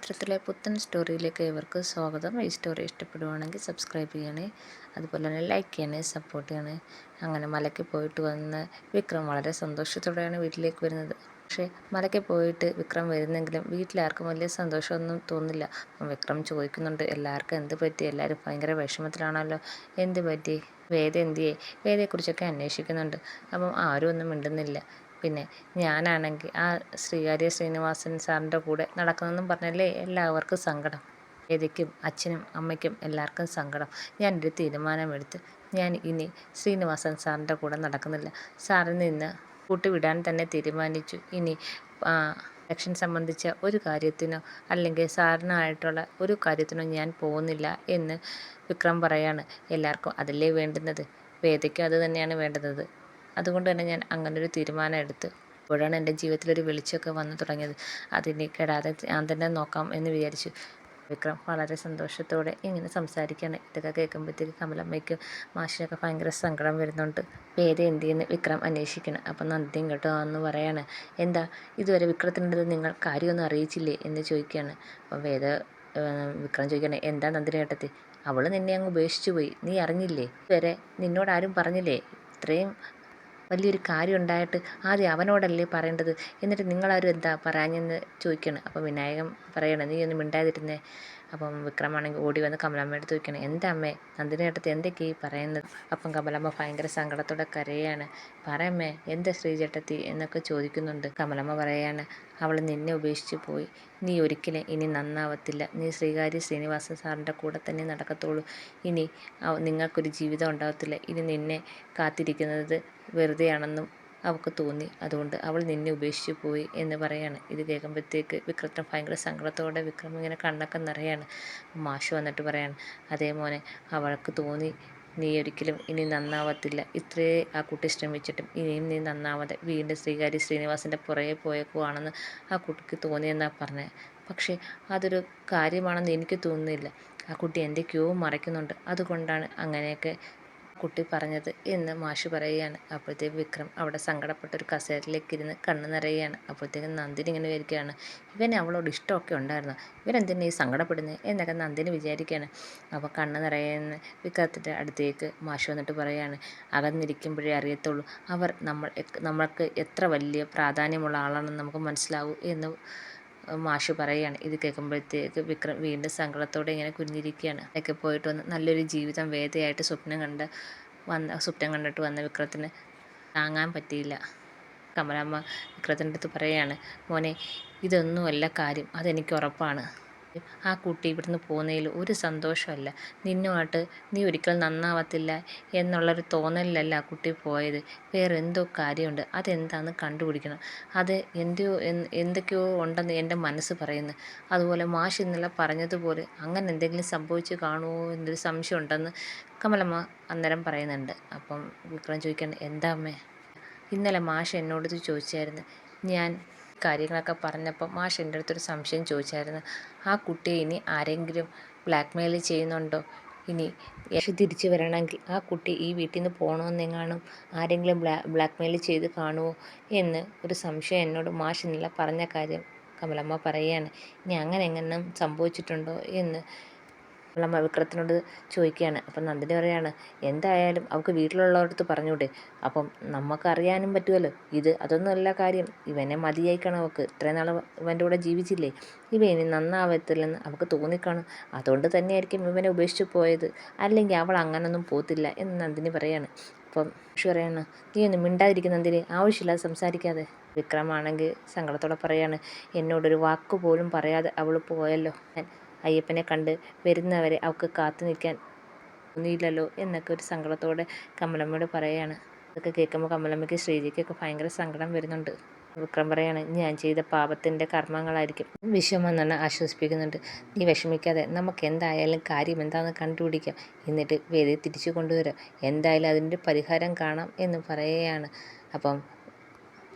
ചരിത്രത്തിലെ പുത്തൻ സ്റ്റോറിയിലേക്ക് ഇവർക്ക് സ്വാഗതം. ഈ സ്റ്റോറി ഇഷ്ടപ്പെടുവാണെങ്കിൽ സബ്സ്ക്രൈബ് ചെയ്യണേ. അതുപോലെ തന്നെ ലൈക്ക് ചെയ്യണേ സപ്പോർട്ട് ചെയ്യണേ. അങ്ങനെ മലയ്ക്ക് പോയിട്ട് വന്ന് വിക്രം വളരെ സന്തോഷത്തോടെയാണ് വീട്ടിലേക്ക് വരുന്നത്. പക്ഷേ മലയ്ക്ക് പോയിട്ട് വിക്രം വരുന്നെങ്കിലും വീട്ടിലാർക്കും വലിയ സന്തോഷമൊന്നും തോന്നില്ല. വിക്രം ചോദിക്കുന്നുണ്ട് എല്ലാവർക്കും എന്ത് പറ്റി? എല്ലാവരും ഭയങ്കര വിഷമത്തിലാണല്ലോ. എന്ത് പറ്റി? വേദ എന്തിയെ? വേദയെക്കുറിച്ചൊക്കെ അന്വേഷിക്കുന്നുണ്ട്. അപ്പം ആരും ഒന്നും മിണ്ടുന്നില്ല. പിന്നെ ഞാനാണെങ്കിൽ ആ ശ്രീകാര്യ ശ്രീനിവാസൻ സാറിന്റെ കൂടെ നടക്കുന്നതെന്നും പറഞ്ഞല്ലേ എല്ലാവർക്കും സങ്കടം. വേദിക്കും അച്ഛനും അമ്മയ്ക്കും എല്ലാവർക്കും സങ്കടം. ഞാനൊരു തീരുമാനമെടുത്ത് ഞാൻ ഇനി ശ്രീനിവാസൻ സാറിന്റെ കൂടെ നടക്കുന്നില്ല. സാറിൽ നിന്ന് കൂട്ടുവിടാൻ തന്നെ തീരുമാനിച്ചു. ഇനി ഇലക്ഷൻ സംബന്ധിച്ച ഒരു കാര്യത്തിനോ അല്ലെങ്കിൽ സാറിനായിട്ടുള്ള ഒരു കാര്യത്തിനോ ഞാൻ പോകുന്നില്ല എന്ന് വിക്രം പറയാണ്. എല്ലാവർക്കും അതല്ലേ വേണ്ടുന്നത്? വേദയ്ക്കും അത് തന്നെയാണ് വേണ്ടുന്നത്. അതുകൊണ്ട് തന്നെ ഞാൻ അങ്ങനൊരു തീരുമാനം എടുത്ത്. അപ്പോഴാണ് എന്റെ ജീവിതത്തിൽ ഒരു വെളിച്ചമൊക്കെ വന്നു തുടങ്ങിയത്. അതിനെ കെടാതെ ഞാൻ തന്നെ നോക്കാം എന്ന് വിചാരിച്ചു. വിക്രം വളരെ സന്തോഷത്തോടെ ഇങ്ങനെ സംസാരിക്കുകയാണ്. ഇതൊക്കെ കേൾക്കുമ്പോഴത്തേക്ക് കമലമ്മയ്ക്ക് മാഷിനൊക്കെ ഭയങ്കര സങ്കടം വരുന്നുണ്ട്. പേര് എന്ത് ചെയ്യുന്നു വിക്രം അന്വേഷിക്കണം. അപ്പം നന്ദിയും കേട്ടോ എന്ന് പറയാണ്. എന്താ? ഇതുവരെ വിക്രത്തിന്റെ നിങ്ങൾ കാര്യമൊന്നും അറിയിച്ചില്ലേ എന്ന് ചോദിക്കുകയാണ്. അപ്പം വേദ വിക്രം ചോദിക്കണേ എന്താ നന്ദിനി കേട്ടത്തി അവൾ നിന്നെ അങ്ങ് ഉപേക്ഷിച്ചു പോയി. നീ അറിഞ്ഞില്ലേ? ഇതുവരെ നിന്നോട് ആരും പറഞ്ഞില്ലേ? ഇത്രയും വലിയൊരു കാര്യം ഉണ്ടായിട്ട് ആദ്യം അവനോടല്ലേ പറയേണ്ടത്? എന്നിട്ട് നിങ്ങളാരും എന്താ പറയാഞ്ഞെന്ന് ചോദിക്കണം. അപ്പോൾ വിനായകൻ പറയണം നീ ഒന്ന് മിണ്ടാതിരുന്നേ. അപ്പം വിക്രമാണെങ്കിൽ ഓടി വന്ന് കമലമ്മ എടുത്ത് ചോദിക്കണം എന്താ അമ്മേ നന്ദിനി ഏട്ടത്തി എന്തൊക്കെ ഈ പറയുന്നത്? അപ്പം കമലമ്മ ഭയങ്കര സങ്കടത്തോടെ കരയാണ്. പറയമ്മേ എന്താ ശ്രീചേട്ടത്തി എന്നൊക്കെ ചോദിക്കുന്നുണ്ട്. കമലമ്മ പറയാണ് അവൾ നിന്നെ ഉപേക്ഷിച്ച് പോയി. നീ ഒരിക്കലും ഇനി നന്നാവത്തില്ല. നീ ശ്രീകാര്യ ശ്രീനിവാസ സാറിന്റെ കൂടെ തന്നെ നടക്കത്തുള്ളൂ. ഇനി നിങ്ങൾക്കൊരു ജീവിതം ഉണ്ടാകത്തില്ല ഇനി നിന്നെ കാത്തിരിക്കുന്നത് വെറുതെയാണെന്നും അവൾക്ക് തോന്നി. അതുകൊണ്ട് അവൾ നിന്നെ ഉപേക്ഷിച്ചു പോയി എന്ന് പറയാണ്. ഇത് കേൾക്കുമ്പോഴത്തേക്ക് വിക്രത്തിന് ഭയങ്കര സങ്കടത്തോടെ വിക്രം ഇങ്ങനെ കണ്ണൊക്കെ നിറയാണ്. മാഷ് വന്നിട്ട് പറയാണ് അതേ മോനെ അവൾക്ക് തോന്നി നീ ഒരിക്കലും ഇനി നന്നാവത്തില്ല. ഇത്രയേ ആ കുട്ടി ശ്രമിച്ചിട്ടും ഇനിയും നീ നന്നാവാതെ വീണ്ടും ശ്രീകാരി ശ്രീനിവാസിന്റെ പുറകെ പോയേക്കുവാണെന്ന് ആ കുട്ടിക്ക് തോന്നിയെന്നാണ് പറഞ്ഞത് പക്ഷേ അതൊരു കാര്യമാണെന്ന് എനിക്ക് തോന്നുന്നില്ല. ആ കുട്ടി എന്തൊക്കെയോ മറയ്ക്കുന്നുണ്ട്. അതുകൊണ്ടാണ് അങ്ങനെയൊക്കെ കുട്ടി പറഞ്ഞത് എന്ന് മാഷ് പറയുകയാണ്. അപ്പോഴത്തേക്ക് വിക്രം അവിടെ സങ്കടപ്പെട്ട ഒരു കസേരയിലേക്ക് ഇരുന്ന് കണ്ണു നിറയുകയാണ്. അപ്പോഴത്തേക്കും നന്ദിനി ഇങ്ങനെ വിചാരിക്കുകയാണ് ഇവന് അവളോട് ഇഷ്ടമൊക്കെ ഉണ്ടായിരുന്നു. ഇവരെന്തിനാ ഈ സങ്കടപ്പെടുന്നത് എന്നൊക്കെ നന്ദിനി വിചാരിക്കുകയാണ്. അപ്പോൾ കണ്ണ് നിറയുന്ന വിക്രത്തിന്റെ അടുത്തേക്ക് മാഷ് വന്നിട്ട് പറയുകയാണ്. അകന്നിരിക്കുമ്പോഴേ അറിയത്തുള്ളൂ. അവർ നമ്മൾ നമ്മൾക്ക് എത്ര വലിയ പ്രാധാന്യമുള്ള ആളാണെന്ന് നമുക്ക് മനസ്സിലാവൂ എന്ന് മാഷ് പറയുകയാണ് ഇത് കേൾക്കുമ്പോഴത്തേക്ക് വിക്രം വീണ്ടും സങ്കടത്തോടെ ഇങ്ങനെ കുഞ്ഞിരിക്കുകയാണ് ഒക്കെ പോയിട്ട് വന്ന് നല്ലൊരു ജീവിതം വേദയായിട്ട് സ്വപ്നം കണ്ട് വന്ന സ്വപ്നം കണ്ടിട്ട് വന്ന വിക്രത്തിന് താങ്ങാൻ പറ്റിയില്ല. കമലാമ്മ വിക്രത്തിന്റെ അടുത്ത് പറയുകയാണ് മോനെ ഇതൊന്നുമല്ല കാര്യം അതെനിക്ക് ഉറപ്പാണ്. ആ കുട്ടി ഇവിടുന്ന് പോകുന്നതിൽ ഒരു സന്തോഷമല്ല. നിന്നുമായിട്ട് നീ ഒരിക്കലും നന്നാവത്തില്ല എന്നുള്ളൊരു തോന്നലിലല്ല ആ കുട്ടി പോയത്. വേറെ എന്തോ കാര്യമുണ്ട്. അതെന്താണെന്ന് കണ്ടുപിടിക്കണം. അത് എന്തോ എന്തൊക്കെയോ ഉണ്ടെന്ന് എന്റെ മനസ്സ് പറയുന്നു. അതുപോലെ മാഷ് ഇന്നലെ പറഞ്ഞതുപോലെ അങ്ങനെ എന്തെങ്കിലും സംഭവിച്ചു കാണുമോ എന്നൊരു സംശയം ഉണ്ടെന്ന് കമലമ്മ അന്നേരം പറയുന്നുണ്ട്. അപ്പം വിക്രം ചോദിക്കാൻ എന്താ അമ്മേ? ഇന്നലെ മാഷ് എന്നോട് ചോദിച്ചായിരുന്നു. ഞാൻ കാര്യങ്ങളൊക്കെ പറഞ്ഞപ്പോൾ മാഷ് എന്റെ അടുത്തൊരു സംശയം ചോദിച്ചായിരുന്നു. ആ കുട്ടിയെ ഇനി ആരെങ്കിലും ബ്ലാക്ക് മെയിൽ ചെയ്യുന്നുണ്ടോ? ഇനി യശ് തിരിച്ചു വരണമെങ്കിൽ ആ കുട്ടി ഈ വീട്ടിൽ നിന്ന് പോകണമെന്നെങ്ങാനും ആരെങ്കിലും ബ്ലാ ബ്ലാക്ക് മെയിൽ ചെയ്ത് കാണുമോ എന്ന് ഒരു സംശയം എന്നോട് മാഷ് ഇന്നലെ പറഞ്ഞ കാര്യം കമലമ്മ പറയുകയാണ് ഇനി അങ്ങനെ എങ്ങനെ സംഭവിച്ചിട്ടുണ്ടോ എന്ന് ഉള്ള വിക്രത്തിനോട് ചോദിക്കുകയാണ്. അപ്പം നന്ദിനി പറയാണ് എന്തായാലും അവൾക്ക് വീട്ടിലുള്ളവരടുത്ത് പറഞ്ഞൂടെ അപ്പം നമുക്കറിയാനും പറ്റുമല്ലോ ഇത് അതൊന്നുമല്ല കാര്യം. ഇവനെ മതിയായിക്കണം അവൾക്ക് ഇത്രയും നാൾ ഇവന്റെ കൂടെ ജീവിച്ചില്ലേ? ഇവ ഇനി നന്നാവത്തില്ലെന്ന് അവൾക്ക് തോന്നിക്കാണും. അതുകൊണ്ട് തന്നെയായിരിക്കും ഇവനെ ഉപേക്ഷിച്ച് പോയത്. അല്ലെങ്കിൽ അവൾ അങ്ങനൊന്നും പോത്തില്ല എന്ന് നന്ദിനി പറയാണ്. അപ്പം പക്ഷെ പറയാണ് നീ ഒന്ന് മിണ്ടാതിരിക്കുന്ന എന്തിന് ആവശ്യമില്ലാതെ സംസാരിക്കാതെ. വിക്രമാണെങ്കിൽ സങ്കടത്തോടെ പറയാണ് എന്നോടൊരു വാക്ക് പോലും പറയാതെ അവൾ പോയല്ലോ. അയ്യപ്പനെ കണ്ട് വരുന്നവരെ അവൾക്ക് കാത്തു നിൽക്കാൻ തോന്നിയില്ലല്ലോ എന്നൊക്കെ ഒരു സങ്കടത്തോടെ കമലമ്മയോട് പറയുകയാണ് അതൊക്കെ കേൾക്കുമ്പോൾ കമലമ്മയ്ക്ക് ശ്രീജിക്കൊക്കെ ഭയങ്കര സങ്കടം വരുന്നുണ്ട്. വിക്രം പറയാണ് ഞാൻ ചെയ്ത പാപത്തിന്റെ കർമ്മങ്ങളായിരിക്കും. വിഷമെന്നാണ് ആശ്വസിപ്പിക്കുന്നുണ്ട്. നീ വിഷമിക്കാതെ നമുക്ക് എന്തായാലും കാര്യം എന്താണെന്ന് കണ്ടുപിടിക്കാം. എന്നിട്ട് വേദി തിരിച്ചു കൊണ്ടുവരാം. എന്തായാലും അതിന്റെ പരിഹാരം കാണാം എന്ന് പറയുകയാണ് അപ്പം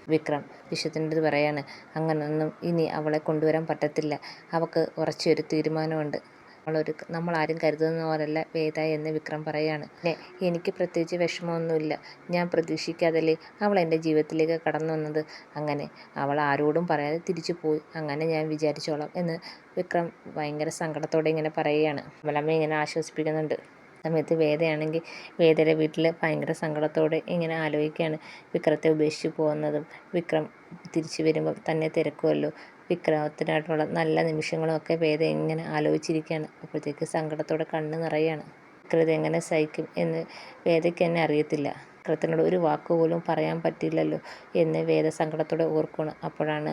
വിക്രം വിശ്വത്തിന്റെ അടുത്ത് പറയാണ് അങ്ങനൊന്നും ഇനി അവളെ കൊണ്ടുവരാൻ പറ്റത്തില്ല. അവൾക്ക് ഉറച്ചൊരു തീരുമാനമുണ്ട്. നമ്മളൊരു നമ്മളാരും കരുതുന്ന പോലല്ല വേദ എന്ന് വിക്രം പറയാണ്. പിന്നെ എനിക്ക് പ്രത്യേകിച്ച് വിഷമമൊന്നുമില്ല. ഞാൻ പ്രതീക്ഷിക്കാതല്ലേ അവൾ എന്റെ ജീവിതത്തിലേക്ക് കടന്നു വന്നത്. അങ്ങനെ അവൾ ആരോടും പറയാതെ തിരിച്ചു പോയി. അങ്ങനെ ഞാൻ വിചാരിച്ചോളാം എന്ന് വിക്രം ഭയങ്കര സങ്കടത്തോടെ ഇങ്ങനെ പറയുകയാണ്. കമലമ്മ ഇങ്ങനെ ആശ്വസിപ്പിക്കുന്നുണ്ട്. സമയത്ത് വേദയാണെങ്കിൽ വേദയുടെ വീട്ടിൽ ഭയങ്കര സങ്കടത്തോടെ ഇങ്ങനെ ആലോചിക്കുകയാണ്. വിക്രത്തെ ഉപേക്ഷിച്ച് പോകുന്നതും വിക്രം തിരിച്ചു വരുമ്പോൾ തന്നെ തിരക്കുമല്ലോ. വിക്രമത്തിനായിട്ടുള്ള നല്ല നിമിഷങ്ങളൊക്കെ വേദ ഇങ്ങനെ ആലോചിച്ചിരിക്കുകയാണ്. അപ്പോഴത്തേക്ക് സങ്കടത്തോടെ കണ്ണ് നിറയാണ് വിക്രത എങ്ങനെ സഹിക്കും എന്ന് വേദയ്ക്ക് തന്നെ അറിയത്തില്ല. വിക്രത്തിനോട് ഒരു വാക്കുപോലും പറയാൻ പറ്റില്ലല്ലോ എന്ന് വേദ സങ്കടത്തോടെ ഓർക്കുകയാണ്. അപ്പോഴാണ്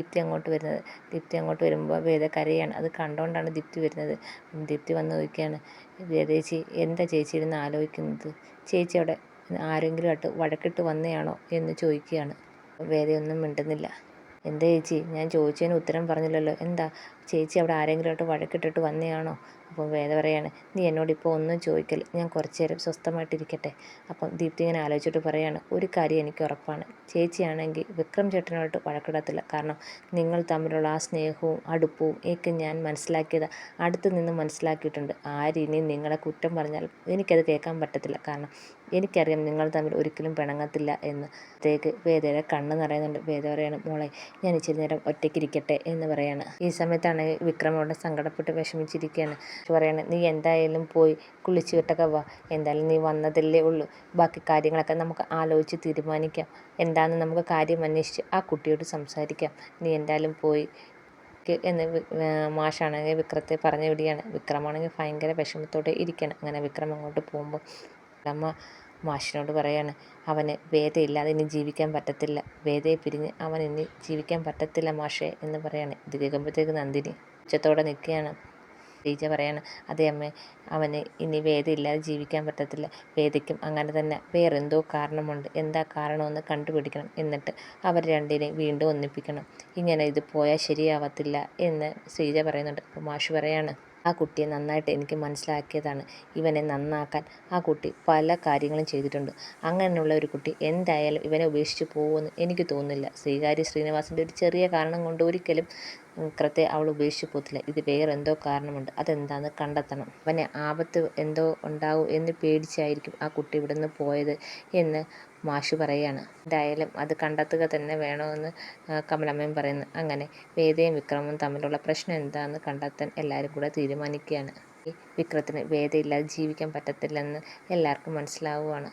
ദീപ്തി അങ്ങോട്ട് വരുന്നത്. ദീപ്തി അങ്ങോട്ട് വരുമ്പോൾ വേദ കരയാണ് അത് കണ്ടുകൊണ്ടാണ് ദീപ്തി വരുന്നത്. ദീപ്തി വന്ന് നോക്കിയാണ്. വേദ ചേച്ചി എന്താ ചേച്ചി ഇരുന്ന് ആലോചിക്കുന്നത്? ചേച്ചി അവിടെ ആരെങ്കിലും ആയിട്ട് വഴക്കിട്ട് വന്നെയാണോ എന്ന് ചോദിക്കുകയാണ്. വേദയൊന്നും മിണ്ടുന്നില്ല. എന്താ ചേച്ചി? ഞാൻ ചോദിച്ചതിന് ഉത്തരം പറഞ്ഞില്ലല്ലോ. എന്താ? ചേച്ചി അവിടെ ആരെങ്കിലും ആയിട്ട് വഴക്കിട്ടിട്ട് വന്നതാണോ അപ്പം വേദ പറയാണ് നീ എന്നോട് ഇപ്പോൾ ഒന്നും ചോദിക്കൽ ഞാൻ കുറച്ച് നേരം സ്വസ്ഥമായിട്ടിരിക്കട്ടെ. അപ്പം ദീപ്തി ഇങ്ങനെ ആലോചിച്ചിട്ട് പറയാണ് ഒരു കാര്യം എനിക്ക് ഉറപ്പാണ്. ചേച്ചിയാണെങ്കിൽ വിക്രം ചേട്ടനോട്ട് വഴക്കിടത്തില്ല. കാരണം നിങ്ങൾ തമ്മിലുള്ള ആ സ്നേഹവും അടുപ്പവും ഒക്കെ ഞാൻ മനസ്സിലാക്കിയത് അടുത്ത് നിന്ന് മനസ്സിലാക്കിയിട്ടുണ്ട്. ആരിനി നിങ്ങളെ കുറ്റം പറഞ്ഞാൽ എനിക്കത് കേൾക്കാൻ പറ്റത്തില്ല. കാരണം എനിക്കറിയാം നിങ്ങൾ തമ്മിൽ ഒരിക്കലും പിണങ്ങത്തില്ല എന്ന്. തേക്ക് വേദയുടെ കണ്ണ് നിറയുന്നുണ്ട്. വേദ പറയാണ് മോളെ ഞാൻ ഇച്ചിരി നേരം ഒറ്റയ്ക്കിരിക്കട്ടെ എന്ന് പറയാണ്. ഈ സമയത്താണ് വിക്രമോടെ സങ്കടപ്പെട്ട് വിഷമിച്ചിരിക്കുകയാണ്. പറയാണ് നീ എന്തായാലും പോയി കുളിച്ചു വിട്ടൊക്കെ വാ എന്തായാലും നീ വന്നതല്ലേ ഉള്ളൂ. ബാക്കി കാര്യങ്ങളൊക്കെ നമുക്ക് ആലോചിച്ച് തീരുമാനിക്കാം. എന്താണെന്ന് നമുക്ക് കാര്യം അന്വേഷിച്ച് ആ കുട്ടിയോട് സംസാരിക്കാം. നീ എന്തായാലും പോയി എന്ന് മാഷാണെങ്കിൽ വിക്രത്തെ പറഞ്ഞു വിടുകയാണ്. വിക്രമാണെങ്കിൽ ഭയങ്കര വിഷമത്തോടെ ഇരിക്കണം. അങ്ങനെ വിക്രം അങ്ങോട്ട് പോകുമ്പോൾ അമ്മ മാഷിനോട് പറയാണ് അവന് വേദയില്ലാതെ ഇനി ജീവിക്കാൻ പറ്റത്തില്ല. വേദയെ പിരിഞ്ഞ് അവൻ ഇനി ജീവിക്കാൻ പറ്റത്തില്ല മാഷേ എന്ന് പറയാണ്. ഇത് കേൾക്കുമ്പോഴത്തേക്ക് നന്ദിനി ഉച്ചത്തോടെ നിൽക്കുകയാണ്. ശ്രീജ പറയാണ് അതേ അമ്മ അവന് ഇനി വേദയില്ലാതെ ജീവിക്കാൻ പറ്റത്തില്ല. വേദയ്ക്കും അങ്ങനെ തന്നെ വേറെന്തോ കാരണമുണ്ട്. എന്താ കാരണമെന്ന് കണ്ടുപിടിക്കണം. എന്നിട്ട് അവർ രണ്ടിനെയും വീണ്ടും ഒന്നിപ്പിക്കണം. ഇങ്ങനെ ഇത് പോയാൽ ശരിയാവത്തില്ല എന്ന് ശ്രീജ പറയുന്നുണ്ട്. അപ്പോൾ മാഷ് പറയാണ് ആ കുട്ടിയെ നന്നായിട്ട് എനിക്ക് മനസ്സിലാക്കിയതാണ്. ഇവനെ നന്നാക്കാൻ ആ കുട്ടി പല കാര്യങ്ങളും ചെയ്തിട്ടുണ്ട്. അങ്ങനെയുള്ള ഒരു കുട്ടി എന്തായാലും ഇവനെ ഉപേക്ഷിച്ച് പോകുമെന്ന് എനിക്ക് തോന്നുന്നില്ല. ശ്രീകാര്യ ശ്രീനിവാസിന്റെ ഒരു ചെറിയ കാരണം കൊണ്ട് ഒരിക്കലും വിക്രത്തെ അവൾ ഉപേക്ഷിച്ച് പോത്തില്ല. ഇത് വേറെ എന്തോ കാരണമുണ്ട്. അതെന്താണെന്ന് കണ്ടെത്തണം. അവന് ആപത്ത് എന്തോ ഉണ്ടാവും എന്ന് പേടിച്ചായിരിക്കും ആ കുട്ടി ഇവിടുന്ന് പോയത് എന്ന് മാഷ് പറയുകയാണ് എന്തായാലും അത് കണ്ടെത്തുക തന്നെ വേണമെന്ന് കമലമ്മയും പറയുന്നു. അങ്ങനെ വേദയും വിക്രമും തമ്മിലുള്ള പ്രശ്നം എന്താണെന്ന് കണ്ടെത്താൻ എല്ലാവരും കൂടെ തീരുമാനിക്കുകയാണ്. വിക്രത്തിന് വേദയില്ലാതെ ജീവിക്കാൻ പറ്റത്തില്ലെന്ന് എല്ലാവർക്കും മനസ്സിലാവുകയാണ്